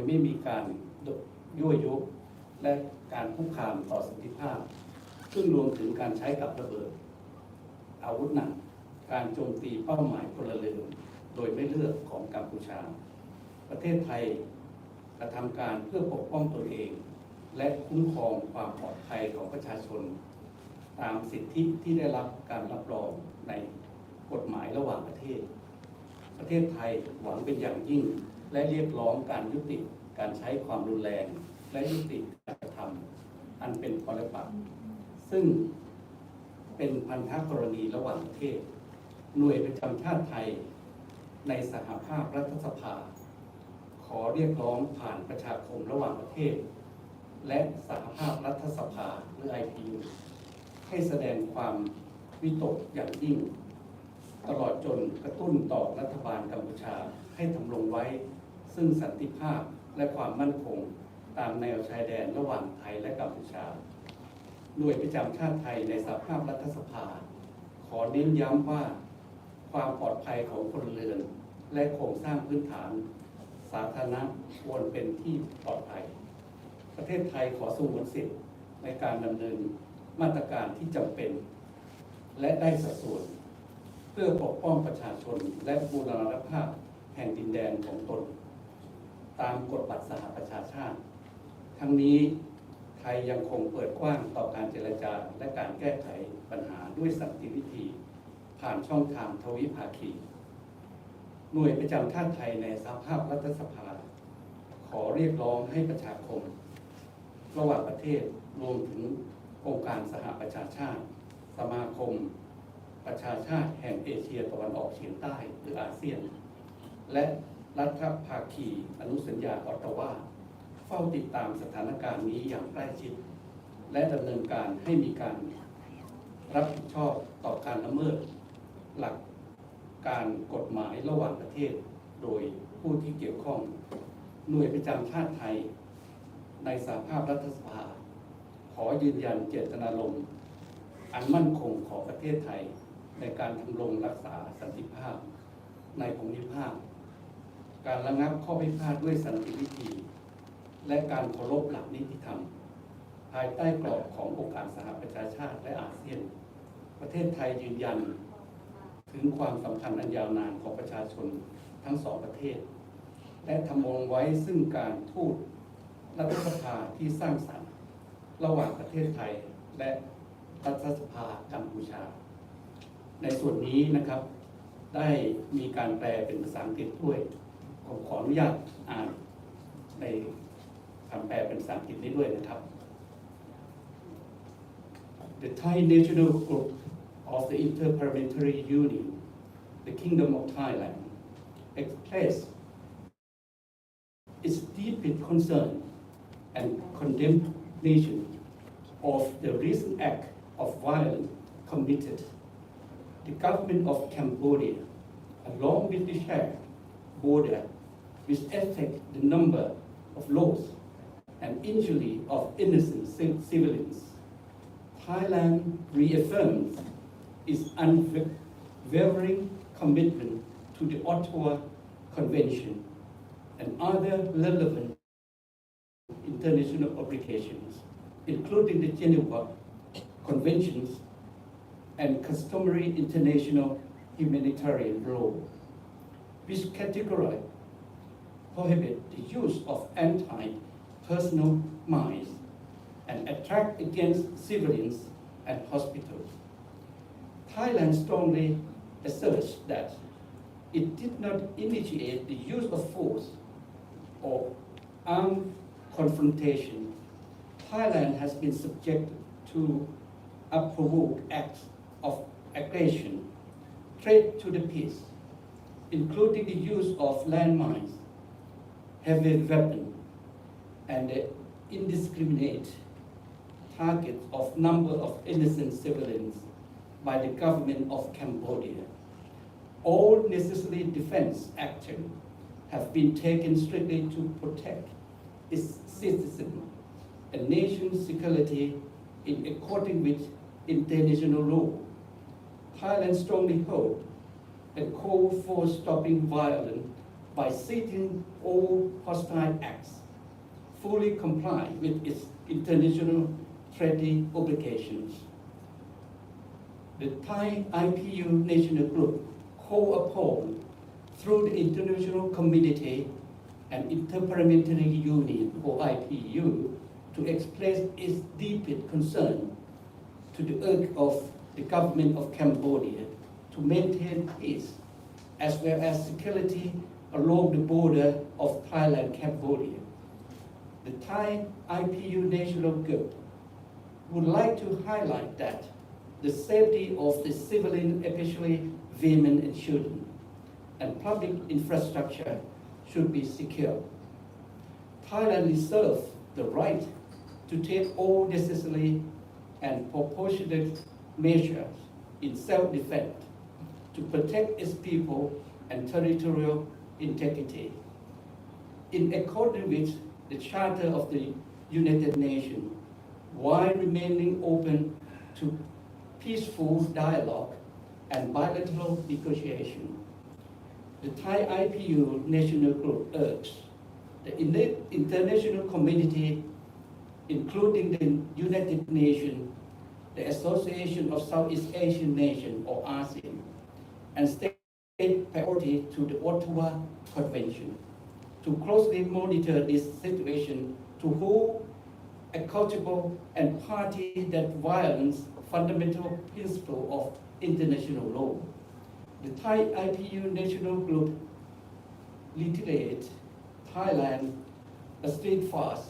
ยไม่มีการยั่วยุและการคุกคามต่อสันติภาพ ซึ่งรวมถึงการใช้กับระเบิด อาวุธหนัก การโจมตีเป้าหมายพลเรือนโดยไม่เลือกของกัมพูชา ประเทศไทยกระทำการเพื่อปกป้องตนเอง และคุ้มครองความปลอดภัยของประชาชน ตามสิทธิที่ได้รับการรับรองในกฎหมายระหว่างประเทศ ประเทศไทยหวังเป็นอย่างยิ่ง และเรียกร้องการยุติการใช้ความรุนแรง และยุติการกระทำอันเป็นปรปักษ์ซึ่งเป็นพันธกรณีระหว่างประเทศ หน่วยประจำชาติไทย ในสหภาพรัฐสภา ขอเรียกร้องผ่านประชาคมระหว่างประเทศ และสหภาพรัฐสภาหรือ IPU ให้แสดงความวิตกอย่างยิ่ง ตลอดจนกระตุ้นต่อรัฐบาลกัมพูชาให้ทำรงไว้ ซึ่งสันติภาพและความมั่นคงตามแนวชายแดนระหว่างไทยและกัมพูชา หน่วยประจำชาติไทยในสภาพรัฐสภา ขอเน้นย้ำว่าความปลอดภัยของพลเรือน และโครงสร้างพื้นฐาน สาธารณะควรเป็นที่ปลอดภัย ประเทศไทยขอสงวนสิทธิ์ในการดำเนินมาตรการที่จำเป็น และได้สัดส่วน เพื่อปกป้องประชาชนและบูรณภาพแห่งดินแดนของตน ตามกฎบัตรสหประชาชาติ ทั้งนี้ไทยยังคงเปิดกว้างต่อการเจรจาและการแก้ไขปัญหาด้วยสันติวิธี ผ่านช่องทางทวิภาคี หน่วยประจำชาติไทยในสภาพรัฐสภา ขอเรียกร้องให้ประชาคม ระหว่างประเทศรวมถึงองค์การสหประชาชาติ สมาคม ประชาชาติแห่งเอเชียตะวันออกเฉียงใต้หรืออาเซียน และ รัฐภาคีอนุสัญญาออตตาวาเฝ้าติดตามสถานการณ์นี้อย่างใกล้ชิด และดำเนินการให้มีการรับผิดชอบต่อการละเมิด หลักการกฎหมายระหว่างประเทศ โดยผู้ที่เกี่ยวข้อง หน่วยประจำชาติไทย ในสหภาพรัฐสภา ขอยืนยันเจตนารมณ์อันมั่นคงของประเทศไทยในการทำรงรักษาสันติภาพในภูมิภาค การระงับข้อพิพาทด้วยสันติวิธี และการเคารพหลักนิติธรรม ภายใต้กรอบขององค์การสหประชาชาติและอาเซียน ประเทศไทยยืนยัน ถึงความสัมพันธ์อันยาวนานของประชาชนทั้งสองประเทศ และทำมงไว้ซึ่งการทูตรัฐสภาที่สร้างสรรค์ระหว่างประเทศไทยและรัฐสภากัมพูชา ในส่วนนี้นะครับได้มีการแปลเป็นภาษาอังกฤษด้วย ผมขออนุญาตอ่านในคำแปลเป็นภาษาอังกฤษนี้ด้วยนะครับ The Thai National Group of the Interparliamentary Union, the Kingdom of Thailand, express its deep concern and condemnation of the recent act of violence committed. The government of Cambodia, along with the shared border, which affect the number of loss and injury of innocent civilians. Thailand reaffirms its unwavering commitment to the Ottawa Convention and other relevant international obligations, including the Geneva Conventions and customary international humanitarian law, which categorize prohibit the use of anti-personal mines and attack against civilians and hospitals. Thailand strongly asserts that it did not initiate the use of force or armed confrontation. Thailand has been subjected to unprovoked acts of aggression, threat to the peace, including the use of landmines, heavy weapon and indiscriminate target of number of innocent civilians by the government of Cambodia. All necessary defense action have been taken strictly to protect its citizens and nation's security in accordance with international law. Thailand strongly hold and call for stopping violence by seizing all hostile acts, fully comply with its international treaty obligations. The Thai IPU National Group call upon through the international community and Interparliamentary Union or IPU to express its deepest concern to the urge of the government of Cambodia to maintain peace as well as security along the border of Thailand Cambodia. The Thai IPU National Group would like to highlight that the safety of the civilian, especially women and children, and public infrastructure should be secure. Thailand reserves the right to take all necessary and proportionate measures in self-defense to protect its people and territorial integrity. In accordance with the Charter of the United Nations, while remaining open to peaceful dialogue and bilateral negotiation, the Thai IPU National Group urges the international community, including the United Nations, the Association of Southeast Asian Nations or ASEAN, and state priority to the Ottawa Convention. To closely monitor this situation to hold accountable and party that violates fundamental principle of international law. The Thai IPU National Group reiterates Thailand a steadfast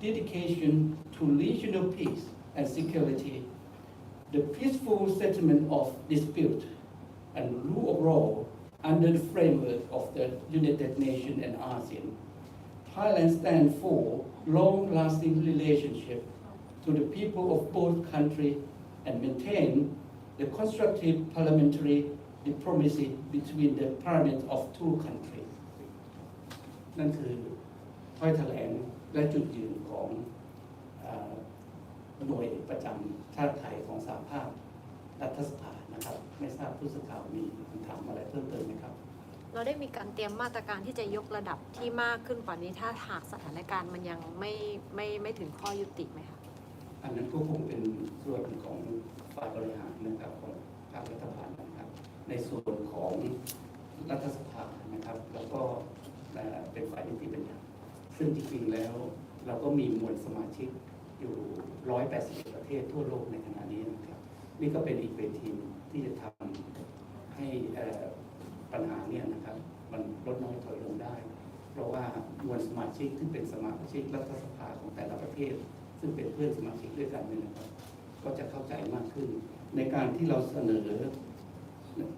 dedication to regional peace and security, the peaceful settlement of dispute, and rule of law under the framework of the United Nations and ASEAN. Thailand stands for long-lasting relationship to the people of both countries and maintain the constructive parliamentary diplomacy between the parliaments of two countries นั่นคือถ้อยแถลงและจุดยืนของเอ่อหน่วยประจำชาติไทยของสหภาพ รัฐสภานะครับ ไม่ทราบผู้สื่อข่าวมีคำถามอะไรเพิ่มเติมไหมครับ เราได้มีการเตรียมมาตรการที่จะยกระดับที่มากขึ้นกว่านี้ถ้าหากสถานการณ์มันยังไม่ไม่ไม่ถึงข้อยุติไหมคะอันนั้นก็คงเป็นส่วนของฝ่ายบริหารนะครับของภาครัฐบาลนะครับ ในส่วนของรัฐสภานะครับ แล้วก็เอ่อเป็นฝ่ายนิติบัญญัติซึ่งจริงๆแล้วเราก็มีมวลสมาชิกอยู่ 181 ประเทศทั่วโลกในขณะนี้นะครับ นี่ก็เป็นอีกเวทีหนึ่งที่จะทำให้ปัญหาเนี่ยนะครับ มันลดน้อยถอยลงได้ เพราะว่ามวลสมาชิกที่เป็นสมาชิกรัฐสภาของแต่ละประเทศ ซึ่งเป็นเพื่อนสมาชิกด้วยกันนี่นะครับ ก็จะเข้าใจมากขึ้น ในการที่เราเสนอ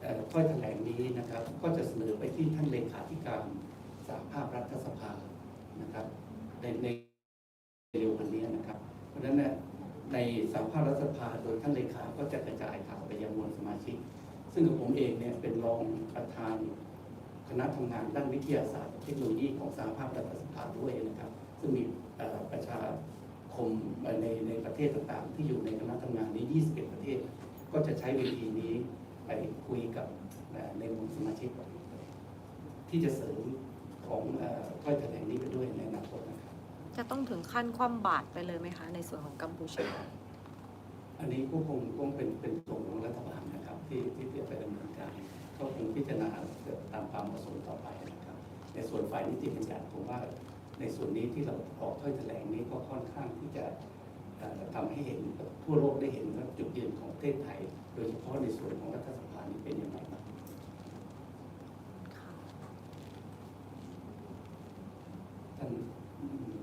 เอ่อถ้อยแถลงนี้นะครับ ก็จะเสนอไปที่ท่านเลขาธิการสหภาพรัฐสภานะครับในในเร็ววันนี้นะครับ เพราะฉะนั้นเนี่ย ในสภาพรัฐสภาโดยท่านเลขา ก็จะกระจายข่าวไปยังมวลสมาชิก ซึ่งกับผมเองเนี่ยเป็นรองประธานคณะทำงานด้านวิทยาศาสตร์เทคโนโลยีของสหภาพรัฐสภาด้วยนะครับ ซึ่งมีประชาคมในในประเทศต่างๆ ที่อยู่ในคณะทำงานนี้21 ประเทศ ก็จะใช้เวทีนี้ไปคุยกับในมวลสมาชิก ที่จะเสริมของเอ่อถ้อยแถลงนี้ไปด้วยในอนาคตนะครับ จะต้องถึงขั้นคว่ำบาตรไปเลยไหมคะ ในส่วนของกัมพูชา อันนี้ก็คงคงเป็นเป็นส่วนของรัฐบาลนะครับ ที่ที่จะไปดำเนินการก็คงพิจารณาตามความเหมาะสมต่อไปนะครับ ในส่วนฝ่ายนิติบัญญัติผมว่าในส่วนนี้ที่เราออกถ้อยแถลงนี้ก็ค่อนข้างที่จะเอ่อทำให้เห็นทั่วโลกได้เห็นว่าจุดยืนของประเทศไทย โดยเฉพาะในส่วนของรัฐสภานี้เป็นอย่างไรบ้าง ค่ะ ท่าน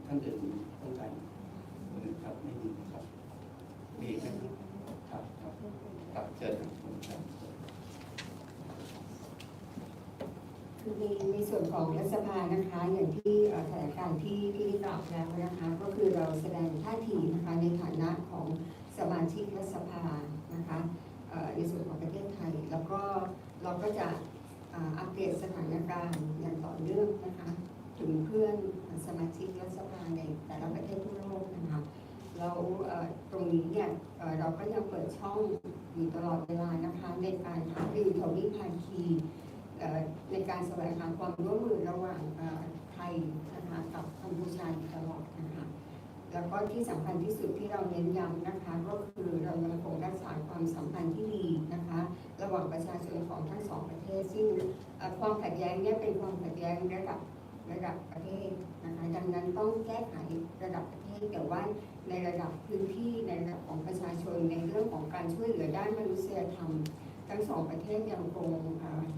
ท่านอื่นต้องการครับไม่มีครับมีไหมครับครับครับ เชิญครับคือในในส่วนของรัฐสภานะคะ อย่างที่เอ่อแถลงการที่ที่ได้กล่าวแล้วนะคะ ก็คือเราแสดงท่าทีนะคะในฐานะของสมาชิกรัฐสภานะคะในส่วนของประเทศไทย แล้วก็เราก็จะอัปเดตสถานการณ์อย่างต่อเนื่องนะคะ ถึงเพื่อนสมาชิกรัฐสภาในแต่ละประเทศทั่วโลกนะคะ แล้วตรงนี้เนี่ยเราก็ยังเปิดช่องอยู่ตลอดเวลานะคะในการหารือทวิภาคีในการแสวงหาความร่วมมือระหว่างไทยนะคะกับกัมพูชาตลอดนะคะแล้วก็ที่สำคัญที่สุดที่เราเน้นย้ำนะคะ ก็คือเรายังคงรักษาความสัมพันธ์ที่ดีนะคะ ระหว่างประชาชนของทั้งสองประเทศ ซึ่งความขัดแย้งเนี่ยเป็นความขัดแย้งระดับระดับประเทศนะคะดังนั้นต้องแก้ไขระดับประเทศแต่ว่า ในระดับพื้นที่ในระดับของประชาชนในเรื่องของการช่วยเหลือด้านมนุษยธรรม ทั้งสองประเทศยังคง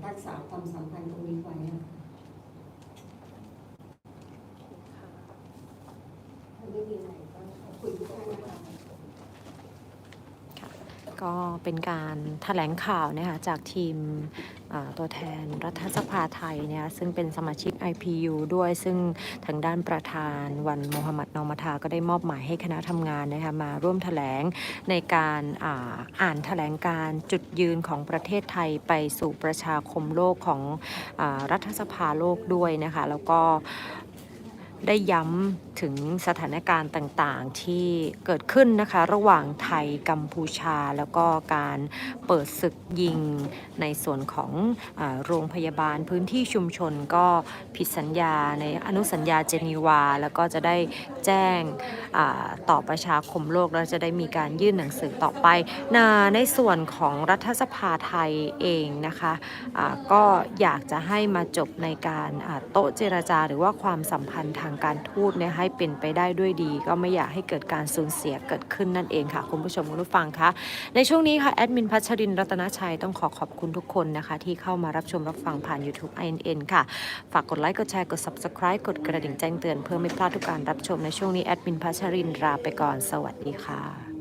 รักษาความสัมพันธ์ตรงนี้ไว้นะคะถ้าไม่มีอะไรก็ขอบคุณทุกท่านนะคะ ก็เป็นการแถลงข่าวนะคะจากทีมตัวแทนรัฐสภาไทยเนี่ยซึ่งเป็นสมาชิก IPU ด้วยซึ่งทางด้านประธานวันโมฮัมหมัดนอมทาก็ได้มอบหมายให้คณะทำงานนะคะมาร่วมแถลงในการอ่าอ่านแถลงการจุดยืนของประเทศไทยไปสู่ประชาคมโลกของอรัฐสภาโลกด้วยนะคะแล้วก็ได้ย้ำถึงสถานการณ์ต่างๆ ที่เกิดขึ้นนะคะ ระหว่างไทยกัมพูชา แล้วก็การเปิดศึกยิงในส่วนของอโรงพยาบาลพื้นที่ชุมชนก็ผิดสัญญาในอนุสัญญาเจนีวา แล้วก็จะได้แจ้งต่อประชาคมโลก แล้วจะได้มีการยื่นหนังสือต่อไปนาในส่วนของรัฐสภาไทยเองนะคะอ่าก็อยากจะให้มาจบในการโต๊ะเจรจาหรือว่าความสัมพันธ์ทางการทูตนี่ยให้เป็นไปได้ด้วยดี ก็ไม่อยากให้เกิดการสูญเสียเกิดขึ้นนั่นเองค่ะ คุณผู้ชมคุณผู้ฟังคะในช่วงนี้ค่ะแอดมินพัชรินรัตนชัยต้องขอขอบคุณทุกคนนะคะ ที่เข้ามารับชมรับฟังผ่าน YouTube INN ค่ะ ฝากกดไลค์กดแชร์กด Subscribe กดกระดิ่งแจ้งเตือนเพื่อไม่พลาดทุกการรับชมในช่วงนี้แอดมินพัชรินลาไปก่อนสวัสดีค่ะ